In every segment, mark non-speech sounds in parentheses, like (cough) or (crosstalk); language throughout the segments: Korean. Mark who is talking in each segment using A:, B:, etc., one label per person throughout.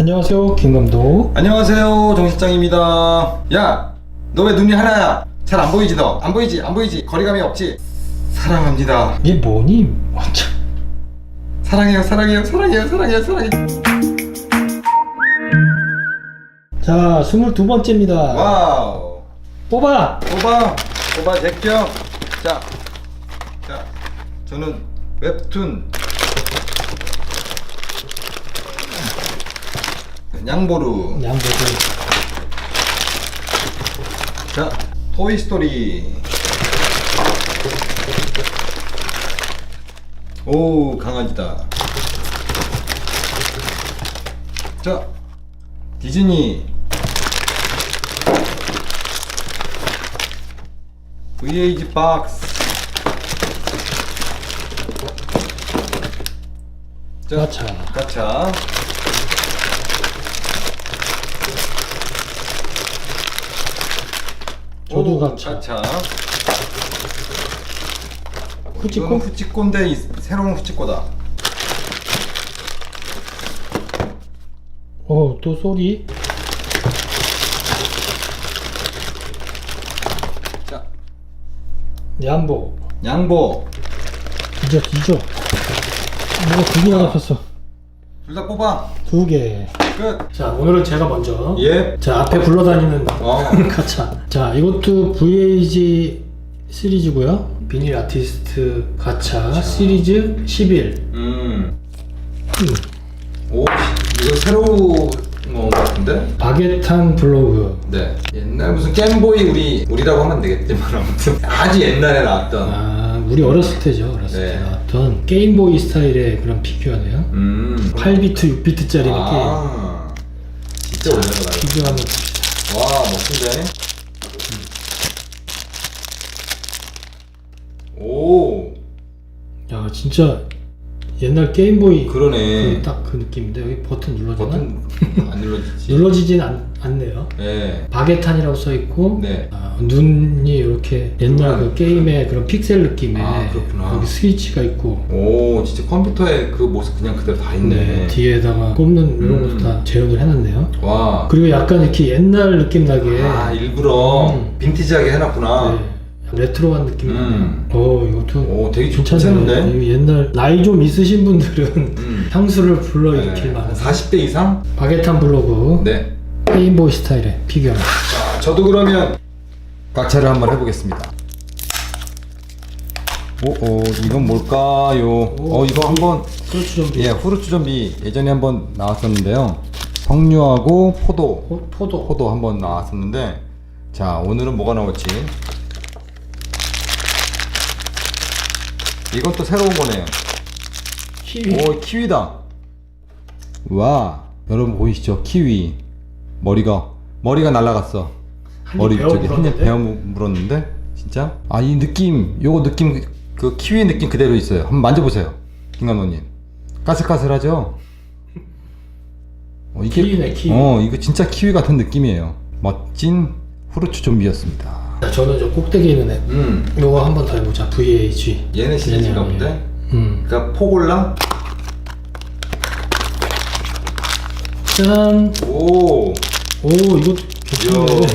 A: 안녕하세요 김감독.
B: 안녕하세요 정 실장입니다. 야 너 왜 눈이 하나야? 잘 안 보이지 너? 안 보이지 안 보이지? 거리감이 없지? 사랑합니다.
A: 이게 뭐니?
B: 사랑해요 사랑해요 사랑해요 사랑해요 사랑해요.
A: 자 22번째입니다.
B: 와우.
A: 뽑아!
B: 뽑아 뽑아 제껴. 자, 자 저는 웹툰 양보루.
A: 양보도
B: 자 토이스토리. 오 강아지다. 자 디즈니. VH 박스. 자
A: 가차.
B: 가차
A: 저도
B: 오,
A: 가차.
B: 가차
A: 후지코
B: 이거는 후치코인데 이 새로운 후치코다.
A: 어 또 소리?
B: 자,
A: 양보.
B: 양보.
A: 뒤져 뒤져 뭐가 두 개나 잡혔어
B: 둘 다 뽑아.
A: 두 개
B: 끝.
A: 자 오늘은 제가 먼저
B: 예.
A: 자 앞에 굴러다니는
B: 어. (laughs)
A: 가차 자 이것도 VAG 시리즈고요 비닐 아티스트 가차 시리즈 11
B: 음. 오, 이거 새로운 거 같은데?
A: 바게탄 블로그
B: 네. 옛날 무슨 게임보이 우리 우리라고 하면 되겠지만 아무튼 아주 옛날에 나왔던.
A: 아 우리 어렸을 때죠 어렸을
B: 네.
A: 때 나왔던 게임보이 스타일의 그런 피규어네요
B: 음.
A: 8비트 6비트짜리 느낌
B: 아. 진짜 오래전에
A: 피규어 한번 봅시다
B: 와 멋진데. 오.
A: 야 진짜 옛날 게임보이
B: 그러네.
A: 딱 그 느낌인데 여기 버튼 눌러지나?
B: 버튼 안 눌러지지. (laughs)
A: 눌러지진 않, 않네요
B: 네.
A: 바게탄이라고 써 있고
B: 네.
A: 아, 눈이 이렇게 옛날 그 게임의 그런 픽셀 느낌의
B: 아, 그렇구나.
A: 여기 스위치가 있고
B: 오, 진짜 컴퓨터에 그 모습 그냥 그대로 다 있네.
A: 네, 뒤에다가 꼽는 이런
B: 음.
A: 것도 다 재현을 해놨네요
B: 와.
A: 그리고 약간 이렇게 옛날 느낌 나게
B: 아, 일부러
A: 음.
B: 빈티지하게 해놨구나.
A: 네, 레트로한 느낌이
B: 음.
A: 어 이것도
B: 오, 되게
A: 괜찮은데
B: 괜찮은데?
A: 옛날 나이 좀 있으신 분들은
B: 음.
A: 향수를 불러 일으킬
B: 네.
A: 만한
B: 40대 이상?
A: 바게탄 블로그
B: 네.
A: 게임보이 스타일의 피규어
B: 자, 저도 그러면 각차를 한번 해보겠습니다. 오, 오, 이건 뭘까요? 어, 이거 한번
A: 그렇죠 좀비
B: 예, 후르츠 좀비 예전에 한번 나왔었는데요. 석류하고 포도,
A: 포- 포도
B: 포도 한번 나왔었는데, 자, 오늘은 뭐가 나올지. 이건 또 새로운 거네요.
A: 키위
B: 오, 키위다. 와, 여러분 보이시죠? 키위. 머리가, 머리가 날라갔어.
A: 한입
B: 머리
A: 베어
B: 저기 한입
A: 물었는데?
B: 베어 무- 물었는데? 진짜? 아, 이 느낌, 요거 느낌, 그 키위 느낌 그대로 있어요. 한번 만져보세요. 김감독님. 까슬까슬하죠? 어,
A: 키위네, 키위.
B: 어, 이거 진짜 키위 같은 느낌이에요. 멋진 후르츠 좀비였습니다.
A: 자, 저는 저 꼭대기에 있는 애
B: 음,
A: 요거 한 번 더 해보자 VAG
B: 얘네 시리즈인가 본데?
A: 음.
B: 그니까 포골라?
A: 짠!
B: 오,
A: 오 이거 괜찮네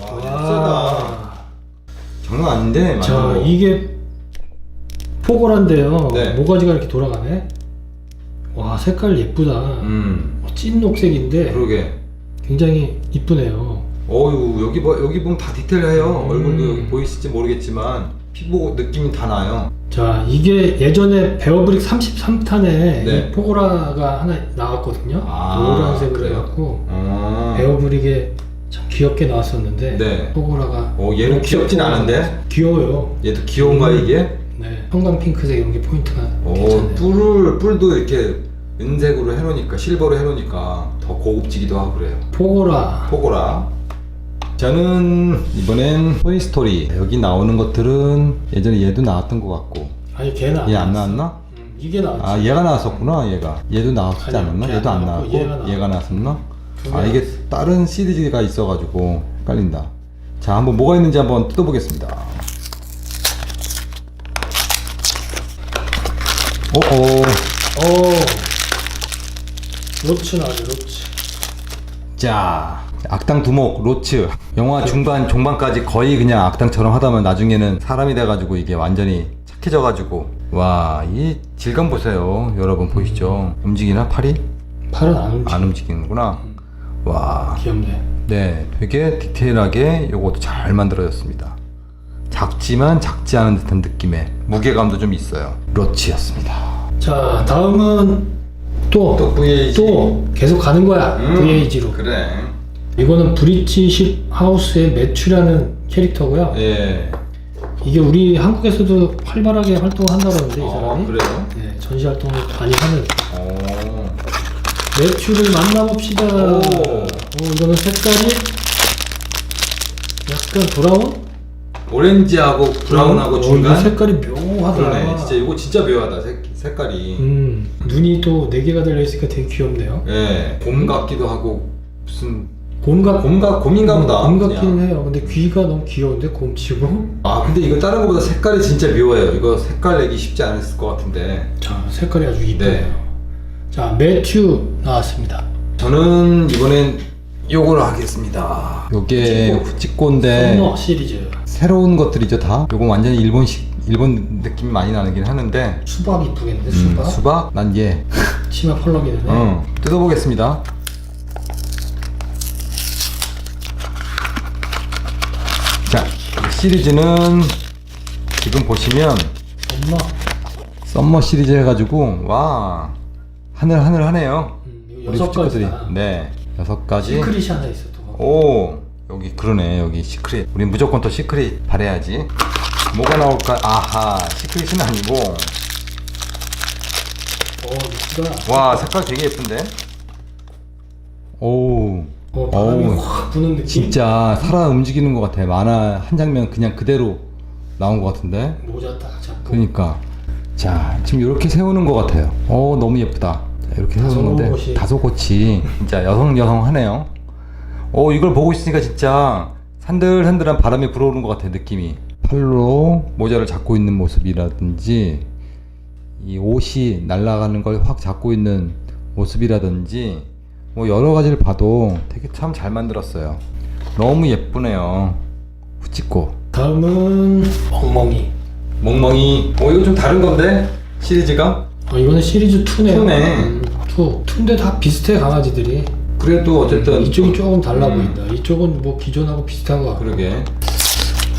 B: 와, 와. 장난 아닌데?
A: 자
B: 만져도.
A: 이게 포골한데요
B: 네.
A: 모가지가 이렇게 돌아가네 와 색깔 예쁘다
B: 음,
A: 어, 찐 녹색인데
B: 그러게.
A: 굉장히 이쁘네요
B: 어유 여기 봐 여기 보면 다 디테일해요.
A: 음.
B: 얼굴도 여기 보이실지 모르겠지만 피부 느낌이 다 나요.
A: 자 이게 예전에 베어브릭 33탄에
B: 네.
A: 이 포고라가 하나 나왔거든요
B: 아,
A: 노란색으로
B: 그래요?
A: 해갖고
B: 어.
A: 베어브릭에 참 귀엽게 나왔었는데
B: 네.
A: 포고라가
B: 어, 얘는 귀엽진 않은데?
A: 귀여워요
B: 얘도 귀여운가
A: 음.
B: 이게?
A: 네 형광 핑크색 이런 게 포인트가
B: 오
A: 괜찮네요
B: 뿔을 뿔도 이렇게 은색으로 해놓으니까 실버로 해놓으니까 더 고급지기도 하고 그래요.
A: 포고라
B: 포고라. 저는 이번엔 토이스토리. 여기 나오는 것들은 예전에 얘도 나왔던 것 같고.
A: 아니 걔는
B: 얘안 나왔나?
A: 음, 이게 나왔지.
B: 아 얘가 나왔었구나 얘가. 얘도 나왔지 않았나?
A: 걔안
B: 얘도 안
A: 나왔고
B: 나왔고
A: 얘가 나왔고.
B: 얘가 나왔었나?
A: 두아개
B: 이게 다른 시리즈가 있어가지고 헷갈린다. 자 한번 뭐가 있는지 한번 뜯어보겠습니다. 오오
A: 오. 로츠 나왔네 로츠.
B: 자 악당 두목 로츠 영화 중반 종반까지 거의 그냥 악당처럼 하다만 나중에는 사람이 돼가지고 이게 완전히 착해져가지고. 와 이 질감 보세요. 여러분 보이시죠? 움직이나? 팔이?
A: 팔은 안 움직여.
B: 안 움직이는구나. 와.
A: 귀엽네.
B: 네, 되게 디테일하게 요것도 잘 만들어졌습니다. 작지만 작지 않은 듯한 느낌의 무게감도 좀 있어요. 로치였습니다.
A: 자 다음은
B: 또또 VAG.
A: 또 계속 가는 거야. VAG로.
B: 그래.
A: 이거는 브리티시 하우스의 매튜라는 캐릭터고요
B: 예.
A: 이게 우리 한국에서도 활발하게 활동한다고 하는데 이
B: 아,
A: 사람이
B: 그래요?
A: 네, 전시 활동을 많이 하는
B: 오.
A: 매튜를 만나봅시다
B: 오.
A: 어, 이거는 색깔이 약간 브라운?
B: 오렌지하고 브라운하고
A: 어,
B: 중간.
A: 이거 색깔이 묘하다
B: 그러네. 진짜 이거 진짜 묘하다. 색, 색깔이.
A: 음, 눈이 또 4개가 달려 있으니까 되게 귀엽네요
B: 예. 곰 같기도 하고 무슨
A: 곰 같,
B: 곰가 곰인가 보다.
A: 곰
B: 그냥.
A: 같기는 해요 근데 귀가 너무 귀여운데 곰치고
B: 아 근데 이거 다른 것보다 색깔이 진짜 묘해요. 이거 색깔 내기 쉽지 않았을 것 같은데.
A: 자 색깔이 아주 이쁘네요
B: 네.
A: 자 매튜 나왔습니다
B: 저는 이번엔 요걸 하겠습니다. 요게
A: 후찌꼬.
B: 후찌꼬인데
A: 썸머 시리즈
B: 새로운 것들이죠 다. 요거 완전히 일본식 일본 느낌이 많이 나긴 하는데
A: 수박 이쁘겠는데
B: 음,
A: 수박
B: 수박 난 얘.
A: 치마 펄럭이네
B: 어, 뜯어보겠습니다. 시리즈는 지금 보시면
A: 엄마
B: 썸머 시리즈 해가지고 와 하늘 하늘 하네요.
A: 음,
B: 우리
A: 여섯. 가지 다
B: 네, 여섯 가지.
A: 시크릿이 하나 있어 또
B: 오 여기 그러네 여기 시크릿 우린 무조건 또 시크릿 바래야지 뭐가 나올까 아하 시크릿은 아니고
A: 어.
B: 와 색깔 되게 예쁜데 오
A: 어, 바람이
B: 어우,
A: 확 부는 느낌.
B: 진짜 살아 움직이는 것 같아. 만화 한 장면 그냥 그대로 나온 것 같은데?
A: 모자 딱 잡고.
B: 그러니까. 자 지금 이렇게 세우는 것 같아요. 어 너무 예쁘다. 자, 이렇게 세우는 건데
A: 다소곳이.
B: 다소곳이 진짜 여성 여성 하네요. 어 이걸 보고 있으니까 진짜 산들산들한 바람이 불어오는 것 같아 느낌이. 팔로 모자를 잡고 있는 모습이라든지 이 옷이 날아가는 걸 확 잡고 있는 모습이라든지 뭐 여러 가지를 봐도 되게 참 잘 만들었어요 너무 예쁘네요 후찌꼬
A: 다음은 멍멍이.
B: 멍멍이 어 이거 좀 다른 건데 시리즈가
A: 어, 이거는 시리즈 2네요.
B: 투네.
A: 음, 2. 2인데 다 비슷해 강아지들이.
B: 그래도 어쨌든
A: 이쪽이 조금 달라
B: 음.
A: 보인다. 이쪽은 뭐 기존하고 비슷한 것 같고.
B: 그러게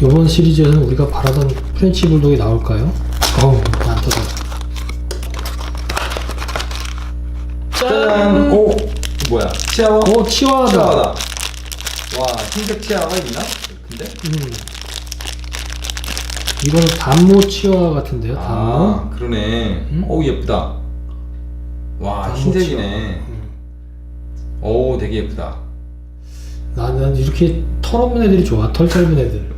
A: 이번 시리즈에서는 우리가 바라던 프렌치 불독이 나올까요? 어우, 안 터져.
B: 짠! 오! 뭐야? 치아와?
A: 오, 치와하다.
B: 치아와다 와 흰색 치아가 있나? 근데?
A: 음. 이거는 단모 치와 같은데요, 단모.
B: 아 그러네
A: 음?
B: 어우 예쁘다 와
A: 단모
B: 흰색이네
A: 치와. 음.
B: 오 되게 예쁘다
A: 나는 이렇게 털 없는 애들이 좋아, 털 짧은 애들.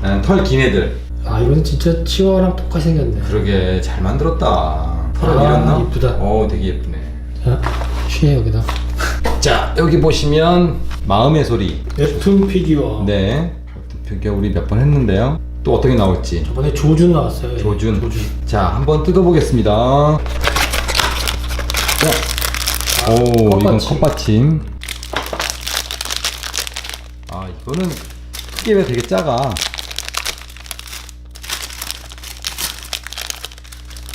B: 난털긴 애들
A: 아, 이거는 진짜 치와랑 똑같이 생겼네.
B: 그러게 잘 만들었다 털을
A: 아,
B: 밀었나?
A: 이쁘다.
B: 오 되게 예쁘네
A: 자, 취해 여기다.
B: 자 여기 보시면 마음의 소리
A: 웹툰 피규어.
B: 네 비교 우리 몇 번 했는데요 또 어떻게 나올지
A: 저번에 조준 나왔어요.
B: 조준.
A: 조준.
B: 자, 한번 뜯어보겠습니다. 자. 오, 이건
A: 컵받침.
B: 컵받침. 아, 이거는 크기가 되게 작아.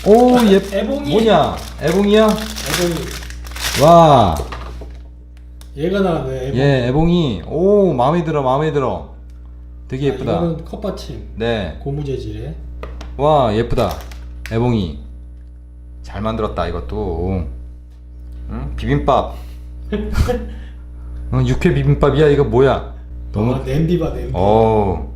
B: 오, 얘
A: 애봉이.
B: 뭐냐? 애봉이야?
A: 애봉이.
B: 와,
A: 얘가 나왔네. 애봉이.
B: 얘 애봉이. 오, 마음에 들어, 마음에 들어. 되게 예쁘다.
A: 아, 이거는 컵받침.
B: 네.
A: 고무 재질에.
B: 와 예쁘다 애봉이 잘 만들었다 이것도 응? 비빔밥 응, (laughs) 육회 비빔밥이야 이거 뭐야 너무
A: 아, 냄비봐 냄비.
B: 어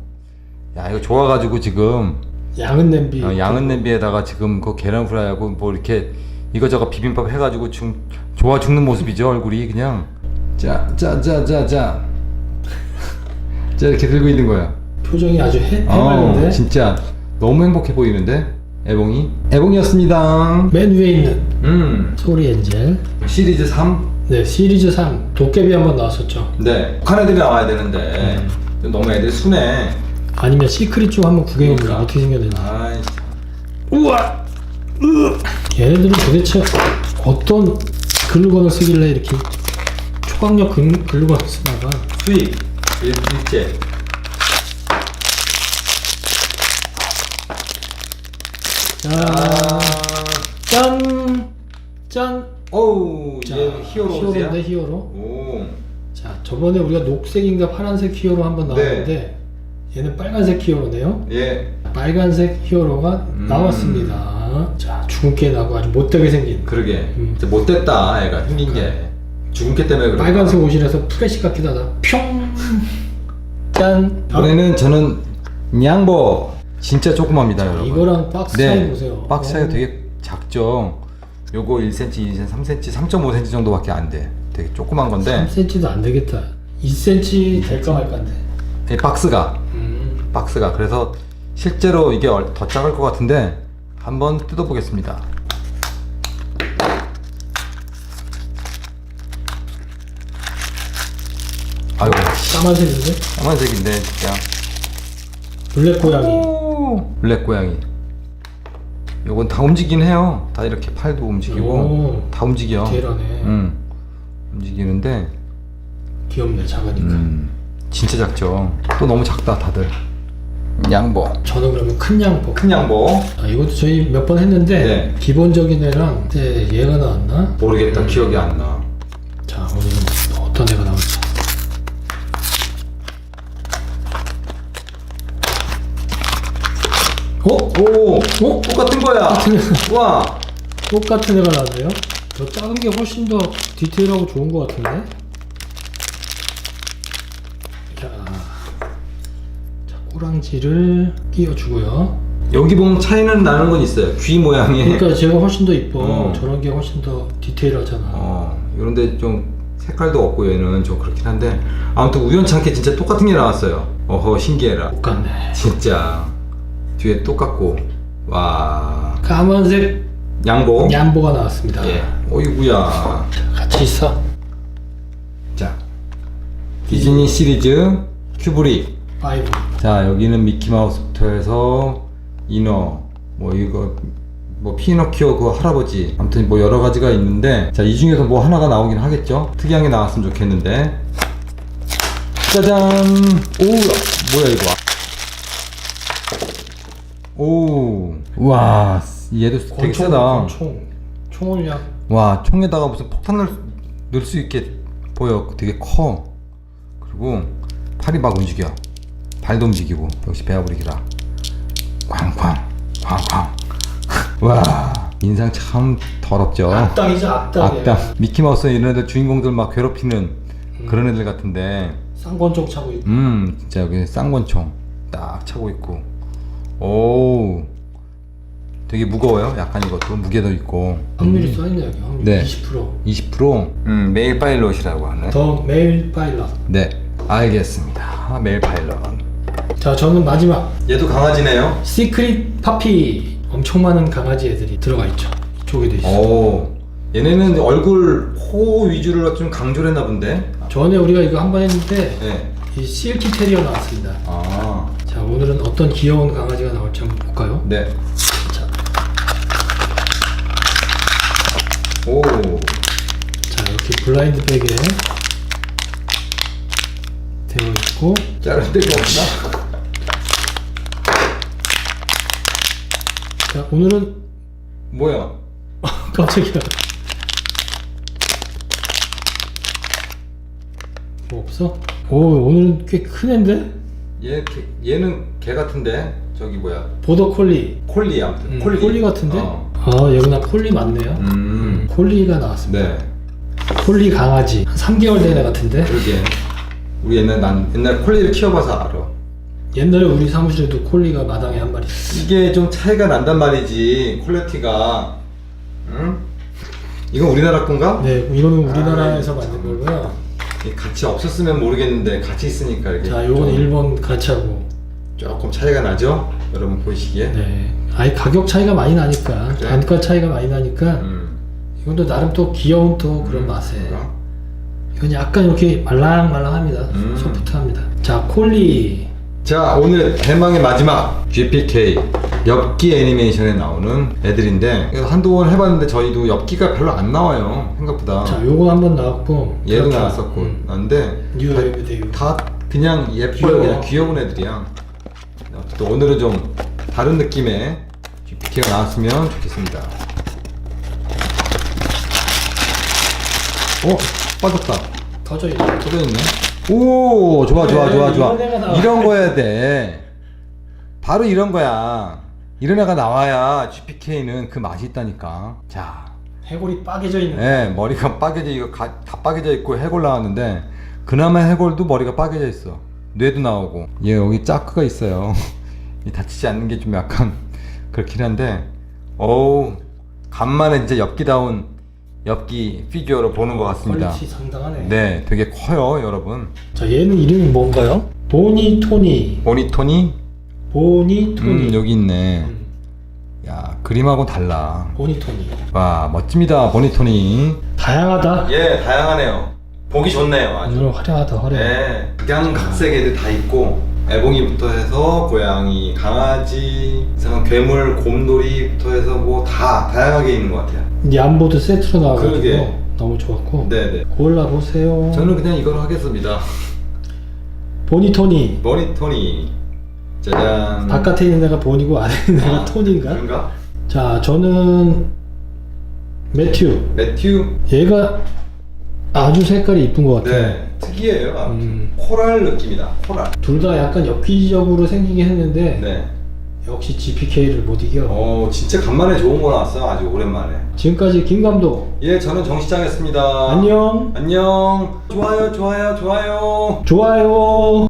B: 야 이거 좋아가지고 지금
A: 양은 냄비.
B: 어, 양은 냄비에다가 지금 그 계란 후라이하고 뭐 이렇게 이거저거 비빔밥 해가지고 좀 좋아 죽는 모습이죠 얼굴이 그냥 자 자 자 자 자 자 이렇게 들고 있는 거야
A: 표정이 아주 해,
B: 어,
A: 해맑은데.
B: 진짜 너무 행복해 보이는데 애봉이 애봉이었습니다
A: 맨 위에 있는
B: 음
A: 소리 엔젤.
B: 시리즈 3
A: 네, 시리즈 3 도깨비 한번 나왔었죠.
B: 네 북한 애들이 나와야 되는데 너무 애들이 순해
A: 아니면 시크릿 쪽 한번 구경해보자.
B: 그러니까.
A: 어떻게 생겼는지.
B: 아이
A: 우와! 으! 얘네들은 도대체 어떤 글루건을 쓰길래 이렇게 초강력 글- 글루건을 쓰나봐.
B: 수익 일, 일제
A: 자, 짠! 짠!
B: 어우
A: 자,
B: 얘 히어로즈야?
A: 히어로인데 히어로.
B: 오
A: 자, 저번에 우리가 녹색인가 파란색 히어로 한번 나왔는데 얘는 빨간색 히어로네요.
B: 예,
A: 빨간색 히어로가
B: 음.
A: 나왔습니다. 자, 주근깨 나고 아주 못되게 생긴
B: 그러게
A: 음.
B: 진짜 못됐다 애가 생긴 게 주근깨 때문에 그런가
A: 빨간색 옷이라서 프레시 같기도 하다. 평! (laughs) 짠!
B: 이번에는 저는 냥보 진짜 조그맣니다 여러분
A: 이거랑 박스 차이 보세요.
B: 박스 차이가
A: 어.
B: 되게 작죠 요거 1cm, 2cm, 3cm, 3.5cm 정도밖에 안 돼 되게 조그만 건데
A: 3cm도 안 되겠다. 2cm 될까 말까인데.
B: 이 박스가
A: 음.
B: 박스가 그래서 실제로 이게 얼- 더 작을 것 같은데 한번 뜯어보겠습니다 아이고
A: 까만색인데?
B: 까만색인데 진짜
A: 블랙 고양이.
B: 오, 블랙 고양이 요건 다 움직이긴 해요 다 이렇게 팔도 움직이고
A: 오.
B: 다 움직여
A: 디테일하네.
B: 응 움직이는데
A: 귀엽네, 작으니까.
B: 음, 진짜 작죠 또 너무 작다 다들 양보
A: 저는 그러면 큰 양복.
B: 큰 양보
A: 아, 이것도 저희 몇 번 했는데
B: 네.
A: 기본적인 애랑 그때 얘가 나왔나?
B: 모르겠다 기억이 안나
A: 어?
B: 오, 오 똑같은 거야. 와.
A: 똑같은 애가 나왔네요. 더 작은 게 훨씬 더 디테일하고 좋은 것 같은데? 자, 자 꼬랑지를 끼워주고요.
B: 여기 보면 차이는 나는 건 있어요. 귀 모양이.
A: 그러니까 제가 훨씬 더 이뻐.
B: 어.
A: 저런 게 훨씬 더 디테일하잖아.
B: 어 이런데 좀 색깔도 없고 얘는 좀 그렇긴 한데. 아무튼 우연찮게 진짜 똑같은 게 나왔어요. 어허 신기해라.
A: 똑같네.
B: 진짜 뒤에 똑같고. 와.
A: 까만색
B: 양보?
A: 얌보가 나왔습니다.
B: 예. 어이구야.
A: 같이 있어.
B: 자. 디즈니 시리즈 큐브리.
A: 파이브.
B: 자 여기는 미키마우스부터 해서 이너 뭐 이거 뭐 피노키오 그 할아버지. 아무튼 뭐 여러 가지가 있는데 자 이 중에서 뭐 하나가 나오긴 하겠죠? 특이한 게 나왔으면 좋겠는데. 짜잔! 오 뭐야 이거 오 와 얘도 되게
A: 권총,
B: 세다.
A: 권총. 총을
B: 약와 총에다가 무슨 폭탄을 넣을 수 있게 보여. 되게 커. 그리고 팔이 막 움직여. 발도 움직이고. 역시 베아브릭이라. 쾅쾅 쾅쾅. (laughs) 와 인상 참 더럽죠?
A: 악당이죠 악당이에요.
B: 악당. 미키마우스 이런 애들 주인공들 막 괴롭히는 그런 애들 같은데.
A: 쌍권총 차고 있고.
B: 음 진짜 여기 쌍권총 딱 차고 있고 오 되게 무거워요? 약간 이것도? 무게도 있고.
A: 확률이 써있네 여기 확률
B: 네.
A: 20%
B: 20% 음, 메일 파일럿이라고 하네.
A: 더 메일 파일럿.
B: 네, 알겠습니다. 메일 파일럿.
A: 자 저는 마지막.
B: 얘도 강아지네요.
A: 시크릿 파피. 엄청 많은 강아지 애들이 들어가 있죠. 이쪽에도 있어
B: 오, 얘네는 얼굴 코 위주로 좀 강조를 했나 본데.
A: 전에 우리가 이거 한 번 했는데
B: 네.
A: 이 실키 테리어 나왔습니다.
B: 아,
A: 자 오늘은 어떤 귀여운 강아지가 나올지 한번 볼까요?
B: 네.
A: 자,
B: 오,
A: 자 이렇게 블라인드 백에 되어 있고
B: 자를 데가 없나?
A: 자 오늘은
B: 뭐야?
A: 깜짝이야 뭐 없어? 오 오늘은 꽤 큰 앤데?
B: 얘, 개- 얘는 개 같은데. 저기 뭐야?
A: 보더콜리
B: 콜리 아무튼.
A: 음, 콜리. 같은데?
B: 어.
A: 아 여기나 콜리 맞네요
B: 음,
A: 콜리가 나왔습니다
B: 네.
A: 콜리 강아지 한 3개월 된 애 같은데
B: 그러게. 우리 옛날 난 옛날 콜리를 키워봐서 알아.
A: 옛날에 우리 사무실에도 콜리가 마당에 한 마리 있었어
B: 이게 좀 차이가 난단 말이지 퀄리티가 응? 이건 우리나라 건가?
A: 네 이거는 우리나라에서
B: 아,
A: 만든 거고요
B: 이 같이 없었으면 모르겠는데 같이 있으니까 이게
A: 자 요건
B: 좀
A: 일본 가차고
B: 조금 차이가 나죠? 여러분 보시기에
A: 네 아예 가격 차이가 많이 나니까
B: 그래?
A: 단가 차이가 많이 나니까
B: 음,
A: 이것도 나름 또 귀여운 또 그런
B: 음,
A: 맛에
B: 그런가?
A: 이건 약간 이렇게 말랑말랑합니다
B: 음.
A: 소프트합니다 자 콜리
B: 자 오늘 대망의 마지막 GPK 엽기 애니메이션에 나오는 애들인데 그래서 한동안 해봤는데 저희도 엽기가 별로 안 나와요 생각보다
A: 자, 요거 한번 나왔고
B: 얘도
A: 그렇죠.
B: 나왔었고
A: 음.
B: 나는데
A: 뉴 에브데이.
B: 다 그냥 예뻐요
A: 귀여워.
B: 그냥 귀여운 애들이야 어쨌든 오늘은 좀 다른 느낌의 GPK가 나왔으면 좋겠습니다 어? 빠졌다
A: 터져 있네.
B: 터져 있네 오 좋아 좋아
A: 네,
B: 좋아 좋아 이런 거야 돼 바로 이런 거야 이런 애가 나와야 GPK는 그 맛이 있다니까 자
A: 해골이 빠개져 있는.
B: 예, 머리가 빠개져 이거 가- 다 빠개져 있고 해골 나왔는데 그나마 해골도 머리가 빠개져 있어. 뇌도 나오고. 얘 여기 짜크가 있어요. (laughs) 이 다치지 않는 게 좀 약간 그렇긴 한데 어우 간만에 진짜 엽기다운 엽기 피규어를 보는 것 같습니다.
A: 퀄리티 상당하네.
B: 네, 되게 커요, 여러분.
A: 자, 얘는 이름이 뭔가요? 보니 토니.
B: 보니토니?
A: 보니 토니.
B: 음, 여기 있네.
A: 음,
B: 야, 그림하고 달라.
A: 보니 토니.
B: 와, 멋집니다, 보니토니.
A: 다양하다.
B: 예, 다양하네요. 보기 좋네요,
A: 오늘 화려하다, 화려해.
B: 네, 그냥 각색 애들 다 있고 애봉이부터 해서 고양이, 강아지, 이상한 괴물, 곰돌이부터 해서 뭐 다 다양하게 있는 것 같아요.
A: 얀보드 세트로 나와가지고
B: 그러게.
A: 너무 좋았고.
B: 네네.
A: 골라 보세요.
B: 저는 그냥 이걸 하겠습니다.
A: 보니 토니.
B: 머니토니. 짜잔.
A: 바깥에 있는 애가 본이고 안에 있는 애가
B: 아,
A: 토니인가?
B: 그런가?
A: 자, 저는 매튜.
B: 매튜.
A: 얘가 아주 색깔이 이쁜 것 같아요.
B: 네, 특이해요. 아무튼.
A: 음.
B: 코랄 느낌이다. 코랄.
A: 둘 다 약간 엽기적으로 생기긴 했는데
B: 네.
A: 역시 GPK를 못 이겨.
B: 어, 진짜 간만에 좋은 거 나왔어요. 아주 오랜만에.
A: 지금까지 김 감독
B: 예, 저는 정시장이었습니다.
A: 안녕.
B: 안녕. 좋아요, 좋아요, 좋아요.
A: 좋아요.